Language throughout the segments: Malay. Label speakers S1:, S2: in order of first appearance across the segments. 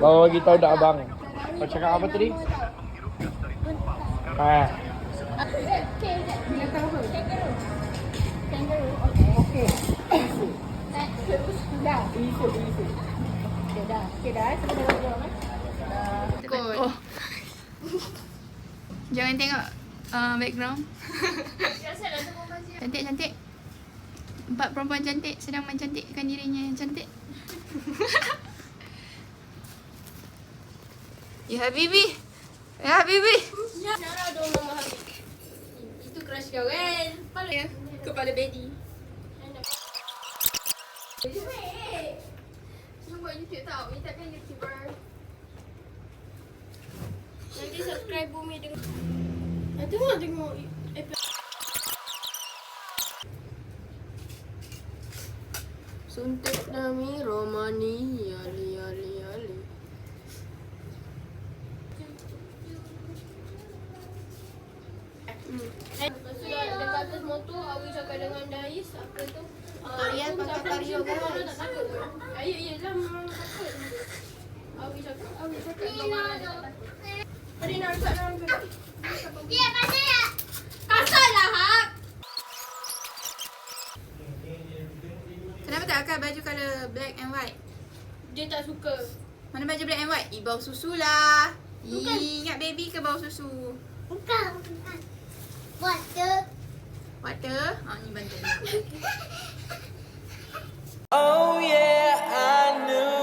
S1: Bawa bagi tahu dah abang. Kau cakap apa tadi? Ha.
S2: Kot. Oh. Jangan tengok uh, background. cantik cantik. Empat perempuan cantik sedang mencantikkan dirinya yang cantik. ya Habibi. Ya Habibi.
S3: Nara dong Mama Habib. Itu crush kau kan? Kepala ya? Kepala Betty.
S2: Semua buat YouTube tau. Ni takkan YouTuber.
S3: Nanti subscribe Bumi dengan Ah, tengok tengok episode Suntik nami romani yali yali yali Hmm. Eh, lepas tu dah dekat atas motor Awi cakap dengan Dais apa tu
S2: Tarian pakai guys.
S3: tak takut ke? Ah, lah memang takut Awi cakap, Awi cakap kau marah dia tak takut Tadi nak dalam tu
S4: Dia pasal ya.
S3: Kasar lah Hak
S2: Kenapa tak pakai baju colour black and white?
S3: Dia tak suka
S2: Mana baju black and white? Ih, bau susu lah.
S3: Bukan.
S2: Ih, ingat baby ke bau susu?
S4: Bukan, bukan. Water.
S2: Water? Ha, ni bantul.
S1: Oh yeah, I knew.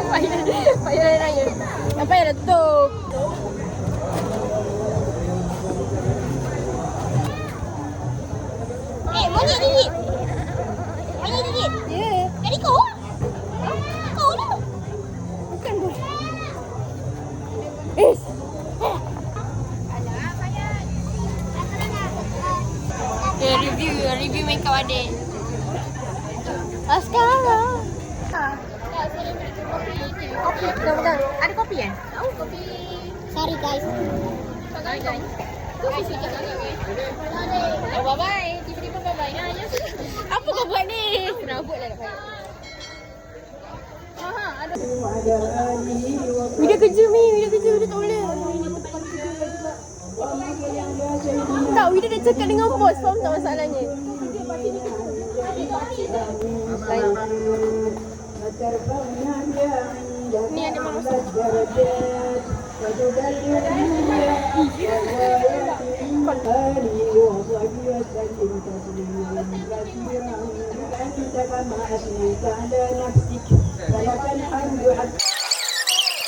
S3: Payah lah Payah lah Yayut Apa yang letup review Review makeup adik Sekarang Kopi, betul-betul. Ada kopi kan? Tahu kopi.
S4: Sorry guys.
S3: Sorry guys. Kopi weh. Oh bye bye. Tiba-tiba bye bye. Apa kau buat ni? Lah nak. Aha, ada. Video kerja Mi, video kerja dia tak boleh. Tak, Wida dah cakap dengan bos, faham tak masalahnya? Ni ada manusia.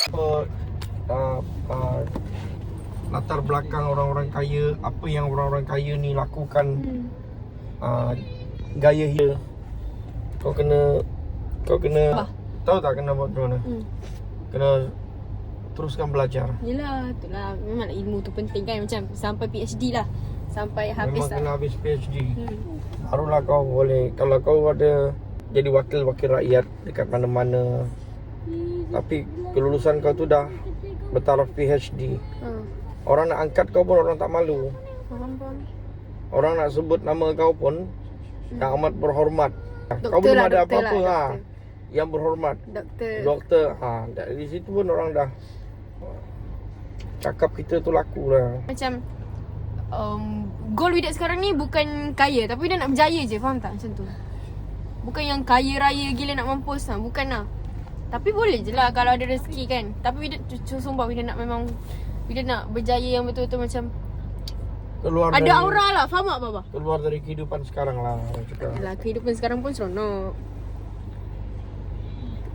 S1: Apa uh, uh, latar belakang orang-orang kaya, apa yang orang-orang kaya ni lakukan
S3: Hmm.
S1: uh, gaya hidup. Kau kena kau kena
S3: Apa?
S1: tahu tak kena buat macam mana?
S3: Hmm.
S1: Kena teruskan belajar.
S3: Yelah, itulah memang ilmu tu penting kan macam sampai PhD lah. Sampai habis
S1: Memang
S3: lah.
S1: kena habis PhD.
S3: Hmm.
S1: Barulah kau boleh kalau kau ada jadi wakil-wakil rakyat dekat mana-mana. Tapi kelulusan kau tu dah bertaraf PhD.
S3: Ha.
S1: Orang nak angkat kau pun orang tak malu.
S3: Faham faham.
S1: Orang nak sebut nama kau pun yang amat berhormat. kau
S3: Doktor
S1: belum
S3: lah,
S1: ada
S3: doktor
S1: apa-apa
S3: lah,
S1: ha.
S3: doktor.
S1: Yang berhormat.
S3: Doktor.
S1: Doktor ha dari situ pun orang dah cakap kita tu laku lah.
S3: Macam um, goal Widat sekarang ni bukan kaya tapi dia nak berjaya je, faham tak macam tu? Bukan yang kaya raya gila nak mampus lah, bukan lah. Tapi boleh je lah kalau ada rezeki kan. Tapi Widat cu- sumpah Widat nak memang Widat nak berjaya yang betul-betul macam
S1: Keluar
S3: ada
S1: dari,
S3: aura lah, faham tak Baba?
S1: Keluar dari kehidupan sekarang lah orang cakap.
S3: Alah, kehidupan sekarang pun seronok.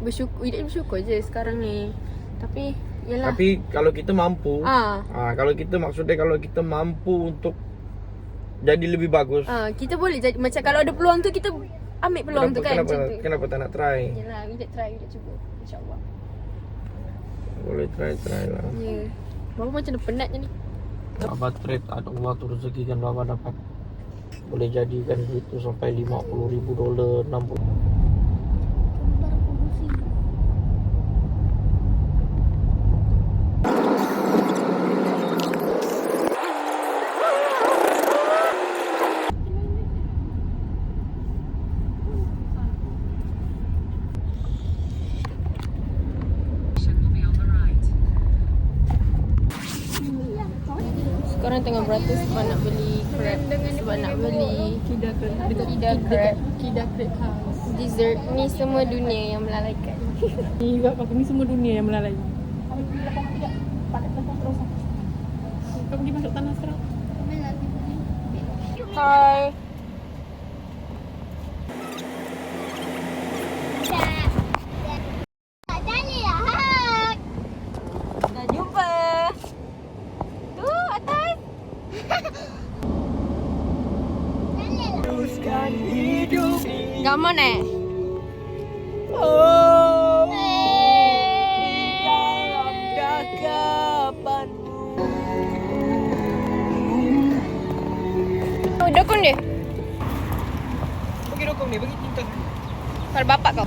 S3: Bersyukur, Widat bersyukur je sekarang ni. Tapi, yalah.
S1: Tapi kalau kita mampu
S3: ah,
S1: ha, Kalau kita maksudnya kalau kita mampu untuk Jadi lebih bagus
S3: ah, kita boleh jadi macam kalau ada peluang tu kita ambil peluang
S1: kenapa,
S3: tu kan
S1: kenapa,
S3: macam tu.
S1: kenapa tak nak try
S3: Yalah, Widat try, Widat cuba. InsyaAllah.
S1: Boleh try try lah
S3: Ya. Yeah. Bapa macam dah penat je ni.
S1: Baba trade ada Allah tu rezekikan Baba dapat Boleh jadikan itu sampai 50 ribu dolar 60
S3: orang tengah beratus sebab nak beli crab Sebab nak beli
S5: Kida crab.
S3: Kida crab.
S5: Kida crab house.
S3: Dessert. Ni semua dunia yang melalaikan.
S5: Ni juga aku ni semua dunia yang melalai. Kau pergi masuk tanah sekarang.
S3: Hai
S4: Tak jadi lah. Hai.
S3: Dah jumpa Tu atas Gamon eh Oh, dokon dia.
S1: Pergi dokong ni, pergi tingkat.
S3: Pada bapak kau.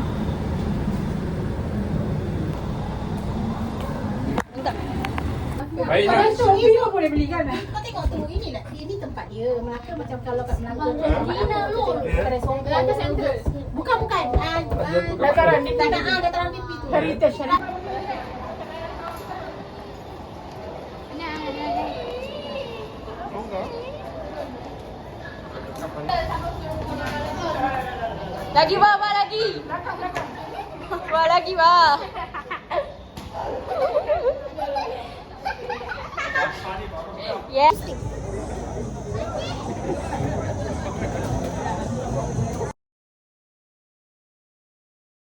S1: Baik nak.
S6: Kau tengok tu ini lah. Ini tempat dia. Melaka macam kalau kat Melaka. Dina lu. Melaka Center. Bukan bukan. Dataran TV. Tak ada dataran TV tu. Heritage.
S3: Lagi bah, bah lagi. Bah lagi bah. Yeah.